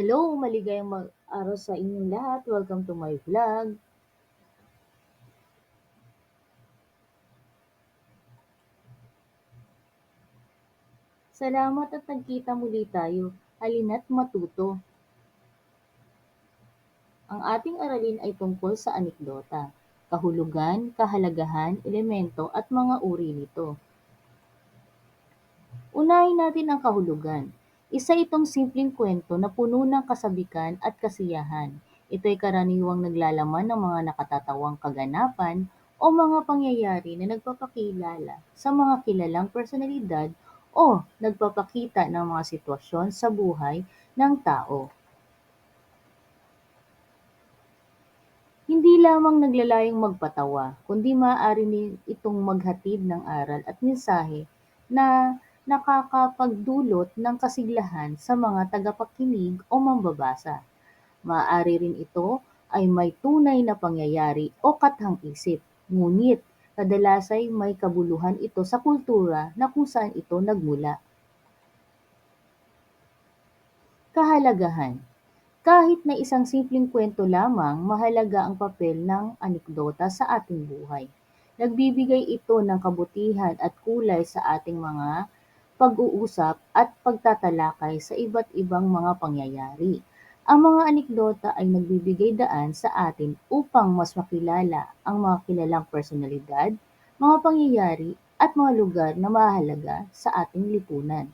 Hello, maligayang mag araw sa inyong lahat. Welcome to my vlog. Salamat at nagkita muli tayo. Halina't matuto. Ang ating aralin ay tungkol sa anekdota, kahulugan, kahalagahan, elemento at mga uri nito. Unahin natin ang kahulugan. Isa itong simpleng kwento na puno ng kasabikan at kasiyahan. Ito ay karaniwang naglalaman ng mga nakatatawang kaganapan o mga pangyayari na nagpapakilala sa mga kilalang personalidad o nagpapakita ng mga sitwasyon sa buhay ng tao. Hindi lamang naglalayong magpatawa, kundi maaari din itong maghatid ng aral at mensahe na nakakapagdulot ng kasiglahan sa mga tagapakinig o mambabasa. Maaari rin ito ay may tunay na pangyayari o kathang-isip, ngunit kadalas ay may kabuluhan ito sa kultura na kung saan ito nagmula. Kahalagahan Kahit na isang simpleng kwento lamang, mahalaga ang papel ng anekdota sa ating buhay. Nagbibigay ito ng kabutihan at kulay sa ating mga pag-uusap at pagtatalakay sa iba't ibang mga pangyayari. Ang mga anekdota ay nagbibigay daan sa atin upang mas makilala ang mga kilalang personalidad, mga pangyayari at mga lugar na mahalaga sa ating lipunan.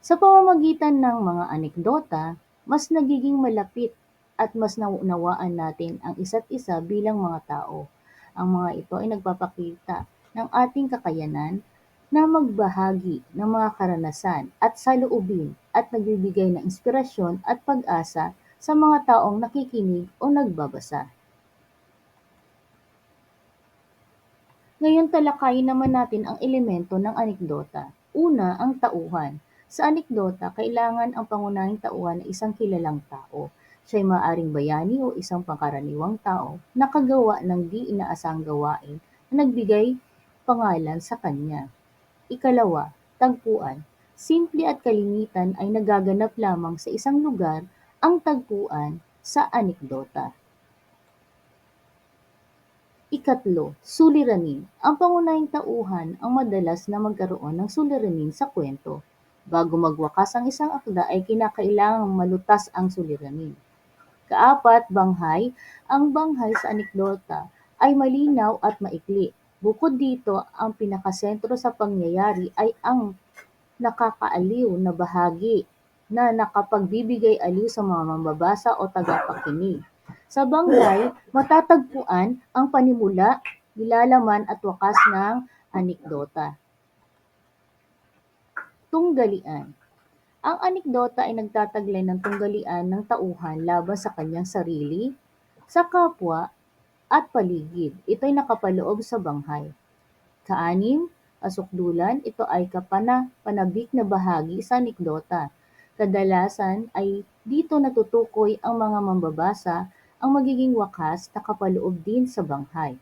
Sa pamamagitan ng mga anekdota, mas nagiging malapit at mas naunawaan natin ang isa't isa bilang mga tao. Ang mga ito ay nagpapakita ng ating kakayanan na magbahagi ng mga karanasan at saloobin at nagbibigay ng inspirasyon at pag-asa sa mga taong nakikinig o nagbabasa. Ngayon talakayin naman natin ang elemento ng anekdota. Una, ang tauhan. Sa anekdota, kailangan ang pangunahing tauhan ay isang kilalang tao. Siya ay maaaring bayani o isang pangkaraniwang tao na kagawa ng di inaasang gawain na nagbigay pangalan sa kanya. Ikalawa, tagpuan. Simple at kalimitan ay nagaganap lamang sa isang lugar ang tagpuan sa anekdota. Ikatlo, suliranin. Ang pangunahing tauhan ang madalas na magkaroon ng suliranin sa kwento. Bago magwakas ang isang akda ay kinakailangang malutas ang suliranin. Kaapat, banghay. Ang banghay sa anekdota ay malinaw at maikli. Bukod dito, ang pinakasentro sa pangyayari ay ang nakakaaliw na bahagi na nakapagbibigay aliw sa mga mambabasa o tagapakinig. Sa banghay, matatagpuan ang panimula, nilalaman at wakas ng anekdota. Tunggalian Ang anekdota ay nagtataglay ng tunggalian ng tauhan laban sa kanyang sarili, sa kapwa, at paligid. Ito ay nakapaloob sa banghay. Kaanim, asukdulan, ito ay kapana-panabik na bahagi sa anekdota. Kadalasan ay dito natutukoy ang mga mambabasa ang magiging wakas na kapaloob din sa banghay.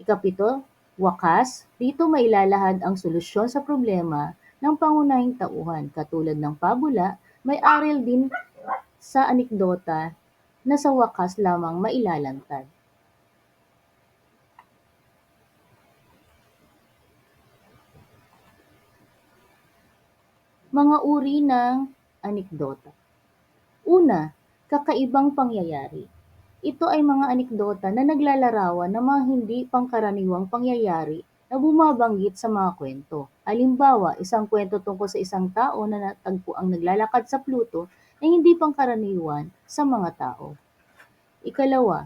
Ikapito, wakas, dito mailalahad ang solusyon sa problema ng pangunahing tauhan. Katulad ng pabula, may aral din sa anekdota na sa wakas lamang mailalantad. Mga uri ng anekdota. Una, kakaibang pangyayari. Ito ay mga anekdota na naglalarawan ng mga hindi pangkaraniwang pangyayari na bumabanggit sa mga kwento. Halimbawa, isang kwento tungkol sa isang tao na natagpo ang naglalakad sa Pluto na hindi pangkaraniwan sa mga tao. Ikalawa,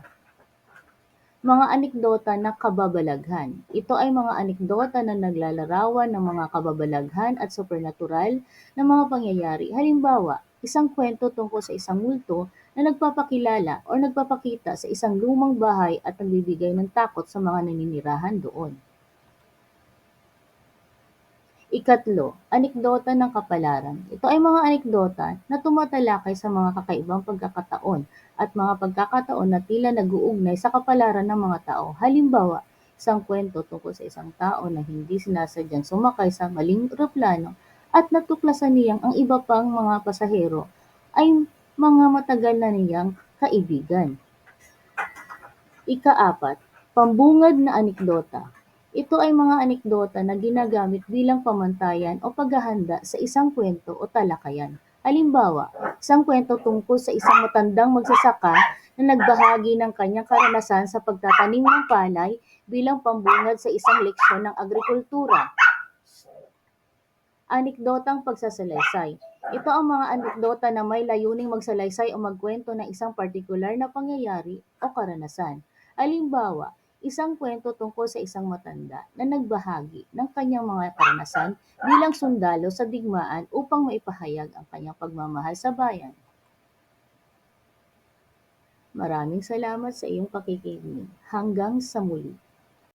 mga anekdota na kababalaghan. Ito ay mga anekdota na naglalarawan ng mga kababalaghan at supernatural na mga pangyayari. Halimbawa, isang kwento tungkol sa isang multo na nagpapakilala o nagpapakita sa isang lumang bahay at nagbibigay ng takot sa mga naninirahan doon. Ikatlo, anekdota ng kapalaran. Ito ay mga anekdota na tumatalakay sa mga kakaibang pagkakataon at mga pagkakataon na tila nag-uugnay sa kapalaran ng mga tao. Halimbawa, isang kwento tungkol sa isang tao na hindi sinasadyang sumakay sa maling eroplano at natuklasan niyang ang iba pang mga pasahero ay mga matagal na niyang kaibigan. Ika-apat, pambungad na anikdota. Ito ay mga anikdota na ginagamit bilang pamantayan o paghahanda sa isang kwento o talakayan. Halimbawa, isang kwento tungkol sa isang matandang magsasaka na nagbahagi ng kanyang karanasan sa pagtatanim ng palay bilang pambungad sa isang leksyon ng agrikultura. Anikdotang pagsasalaysay. Ito ang mga anikdota na may layuning magsalaysay o magkwento ng isang partikular na pangyayari o karanasan. Halimbawa, isang kwento tungkol sa isang matanda na nagbahagi ng kanyang mga karanasan bilang sundalo sa digmaan upang maipahayag ang kanyang pagmamahal sa bayan. Maraming salamat sa iyong pakikinig. Hanggang sa muli.